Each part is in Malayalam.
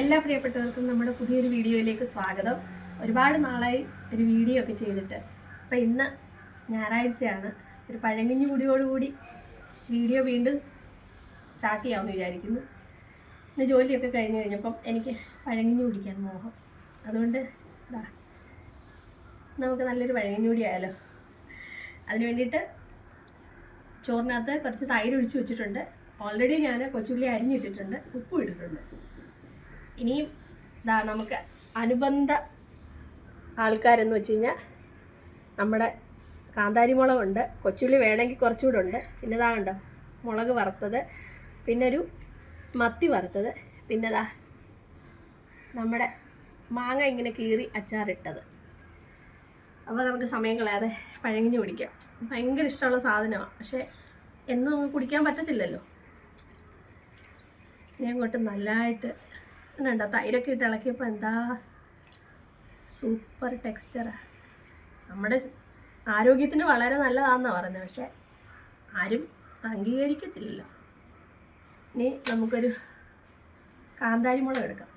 എല്ലാ പ്രിയപ്പെട്ടവർക്കും നമ്മുടെ പുതിയൊരു വീഡിയോയിലേക്ക് സ്വാഗതം. ഒരുപാട് നാളായി ഒരു വീഡിയോ ഒക്കെ ചെയ്തിട്ട്. അപ്പം ഇന്ന് ഞായറാഴ്ചയാണ്. ഒരു പഴങ്ങിഞ്ഞു കൂടിയോടുകൂടി വീഡിയോ വീണ്ടും സ്റ്റാർട്ട് ചെയ്യാമെന്ന് വിചാരിക്കുന്നു. ഇന്ന് ജോലിയൊക്കെ കഴിഞ്ഞ് കഴിഞ്ഞപ്പം എനിക്ക് പഴങ്ങിഞ്ഞു കുടിക്കാൻ മോഹം. അതുകൊണ്ട് നമുക്ക് നല്ലൊരു പഴങ്ങിഞ്ഞു കൂടി ആയാലോ. അതിന് വേണ്ടിയിട്ട് ചോറിനകത്ത് കുറച്ച് തൈര് ഒഴിച്ച് വെച്ചിട്ടുണ്ട്. ഓൾറെഡി ഞാൻ കൊച്ചുള്ളി അരിഞ്ഞിട്ടിട്ടുണ്ട്. ഉപ്പും ഇട്ടിട്ടുണ്ട്. ഇനിയും ഇതാ നമുക്ക് അനുബന്ധ ആൾക്കാരെന്ന് വെച്ച് കഴിഞ്ഞാൽ നമ്മുടെ കാന്താരി മുളകുണ്ട് കൊച്ചുള്ളി വേണമെങ്കിൽ കുറച്ചുകൂടെ ഉണ്ട്. പിന്നെ ഇതാ കണ്ടോ മുളക് വറുത്തത്. പിന്നെ ഒരു മത്തി വറുത്തത്. പിന്നെ ഇതാ നമ്മുടെ മാങ്ങ ഇങ്ങനെ കീറി അച്ചാറിട്ടത്. അപ്പോൾ നമുക്ക് സമയം കളയാതെ പഴങ്ങിഞ്ഞ് കുടിക്കാം. ഭയങ്കര ഇഷ്ടമുള്ള സാധനമാണ്. പക്ഷേ എന്നും കുടിക്കാൻ പറ്റത്തില്ലല്ലോ. ഞാൻ ഇങ്ങോട്ട് നല്ലതായിട്ട് കണ്ടോ? തൈരൊക്കെ ഇട്ട് ഇളക്കിയപ്പോൾ എന്താ സൂപ്പർ ടെക്സ്ചറാണ് നമ്മുടെ ആരോഗ്യത്തിന് വളരെ നല്ലതാണെന്നാണ് പറയുന്നത് പക്ഷേ ആരും അംഗീകരിക്കത്തില്ലല്ലോ. ഇനി നമുക്കൊരു കാന്താരി മുളക് എടുക്കാം.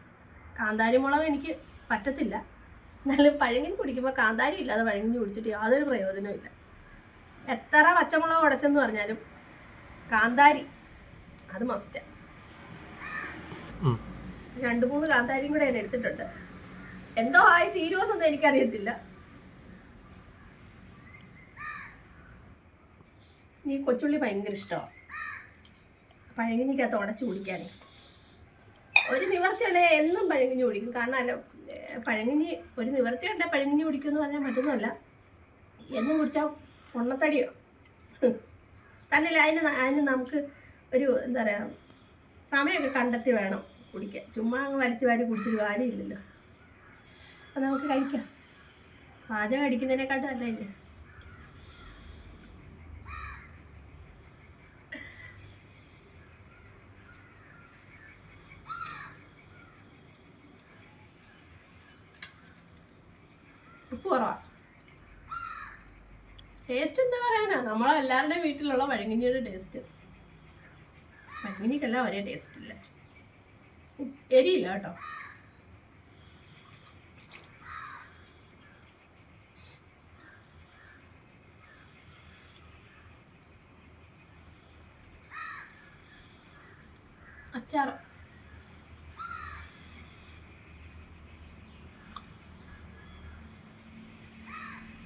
കാന്താരി മുളക് എനിക്ക് പറ്റത്തില്ല. എന്നാലും പഴങ്ങിന് കുടിക്കുമ്പോൾ കാന്താരി ഇല്ലാതെ പഴങ്ങിന് കുടിച്ചിട്ട് യാതൊരു പ്രയോജനവും എത്ര പച്ചമുളക് ഉടച്ചെന്ന് പറഞ്ഞാലും കാന്താരി അത് മസ്റ്റ് രണ്ട് മൂന്ന് കാന്താരിയും കൂടെ ഞാൻ എടുത്തിട്ടുണ്ട്. എന്തോ ആയി തീരുമെന്നൊന്നും എനിക്കറിയത്തില്ല. ഈ കൊച്ചുള്ളി ഭയങ്കര ഇഷ്ടമാണ് പഴങ്ങിനിക്കകത്ത് ഉടച്ചു കുടിക്കാനേ. ഒരു നിവർത്തി ഉണ്ടെങ്കിൽ എന്നും പഴങ്ങിഞ്ഞ് കുടിക്കും. കാരണം അല്ല ഏർ ഒരു നിവർത്തി ഉണ്ടെങ്കിൽ പഴങ്ങിഞ്ഞ് കുടിക്കും എന്ന് പറഞ്ഞാൽ മറ്റൊന്നുമല്ല എന്നും കുടിച്ചാൽ പൊണ്ണത്തടിയോ? തന്നെയല്ല അതിന് അതിന് നമുക്ക് ഒരു എന്താ പറയുക സമയമൊക്കെ കണ്ടെത്തി വേണം. കുടിക്കാൻ. ചുമ്മാ അങ്ങ് വലിച്ചു വാരി കുടിച്ചൊരു കാര്യമില്ലല്ലോ. അത് നമുക്ക് കഴിക്കാം. പാചകം അടിക്കുന്നതിനെക്കാട്ടും ഇല്ല ഉപ്പ് കുറവാ. ടേസ്റ്റ് എന്താ പറയാനാ? നമ്മളെല്ലാവരുടെയും വീട്ടിലുള്ള വഴങ്ങിനിയുടെ ടേസ്റ്റ് വഴങ്ങിനിക്കെല്ലാം ഒരേ ടേസ്റ്റ് ഇല്ല? എരിയില്ല കേട്ടോ.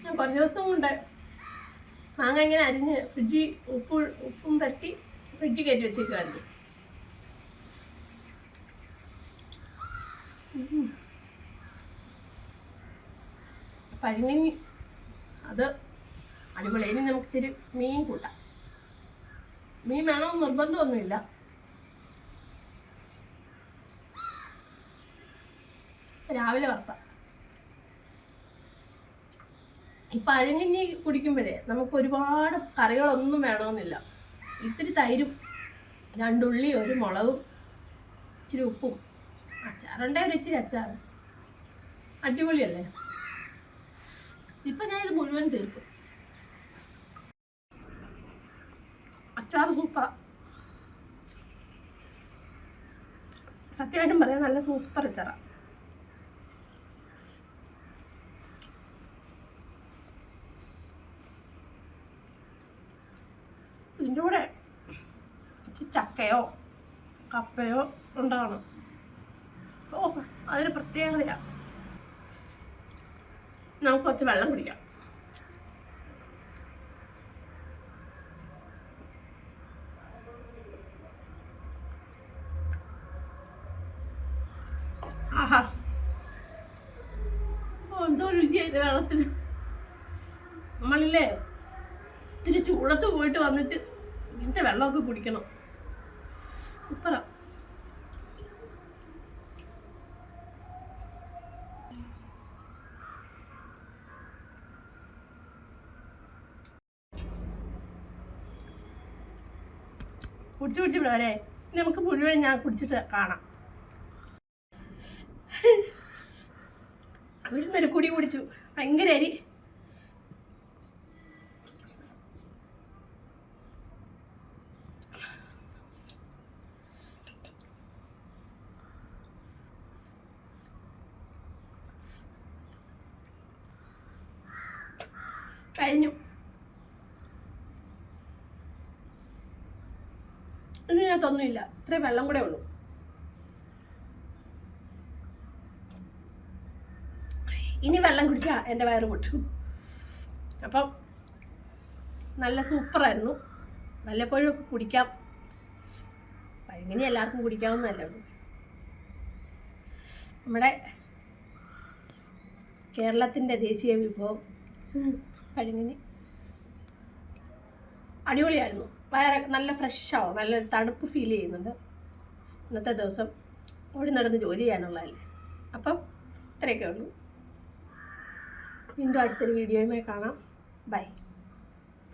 ഞാൻ കുറച്ച് ദിവസം കൊണ്ട് മാങ്ങ ഇങ്ങനെ അരിഞ്ഞ് ഫ്രിഡ്ജിൽ ഉപ്പ് ഉപ്പും പരട്ടി ഫ്രിഡ്ജിൽ കയറ്റി വെച്ചേക്കുമായിരുന്നു ഉം. പഴങ്ങനി അത് അടിപൊളി. ഇനി നമുക്ക് ഇച്ചിരി മീൻ കൂട്ടാം. മീൻ വേണമെന്ന് നിർബന്ധമൊന്നുമില്ല. രാവിലെ വറുത്താം ഈ പഴങ്ങഞ്ഞി കുടിക്കുമ്പോഴേ നമുക്ക് ഒരുപാട് കറികളൊന്നും വേണമെന്നില്ല. ഇത്തിരി തൈരും രണ്ടുള്ളി ഒരു മുളകും ഇച്ചിരി ഉപ്പും. അച്ചാറുണ്ടേ ഒരു ഇച്ചിരി അച്ചാർ അടിപൊളിയല്ലേ? ഇപ്പം ഞാൻ ഇത് മുഴുവൻ തീർക്കും. അച്ചാർ സൂപ്പർ സത്യമായിട്ടും പറയാം നല്ല സൂപ്പർ അച്ചാറാണ് ഇതിന്റെ കൂടെ ചക്കയോ കപ്പയോ ഉണ്ടാകണം അതൊരു പ്രത്യേകതയാണ് നമുക്ക് കുറച്ച് വെള്ളം കുടിക്കാം. ആഹാ. എന്തോ രുചിയായിട്ട് വെള്ളത്തിന്. നമ്മളില്ലേ ഇത്തിരി ചൂടത്ത് പോയിട്ട് വന്നിട്ട് ഇങ്ങനത്തെ വെള്ളമൊക്കെ കുടിക്കണം. സൂപ്പറാ. കുടിച്ചു കുടിച്ച് വിടവരെ നമുക്ക് മുഴുവൻ ഞാൻ കുടിച്ചിട്ട് കാണാം. അവിടുന്ന് കുടി കുടിച്ചു. ഭയങ്കര അരി. ഇതിനകത്തൊന്നുമില്ല. ഇത്രയും വെള്ളം കൂടെ ഉള്ളൂ. ഇനി വെള്ളം കുടിച്ചാൽ എന്റെ വയറ് പൊട്ടും. അപ്പം നല്ല സൂപ്പറായിരുന്നു. വല്ലപ്പോഴും ഒക്കെ കുടിക്കാം. പഴങ്ങനെ എല്ലാവർക്കും കുടിക്കാവുന്നതല്ലേ നമ്മുടെ കേരളത്തിന്റെ ദേശീയ വിഭവം പഴങ്ങനെ അടിപൊളിയായിരുന്നു. വയറൊക്കെ നല്ല ഫ്രഷാവും നല്ല തണുപ്പ് ഫീൽ ചെയ്യുന്നുണ്ട്. ഇന്നത്തെ ദിവസം ഓടി നടന്ന് ജോലി ചെയ്യാനുള്ളതല്ലേ. അപ്പം ഇത്രയൊക്കെ ഉള്ളൂ. വീണ്ടും അടുത്തൊരു വീഡിയോയുമായി കാണാം. ബൈ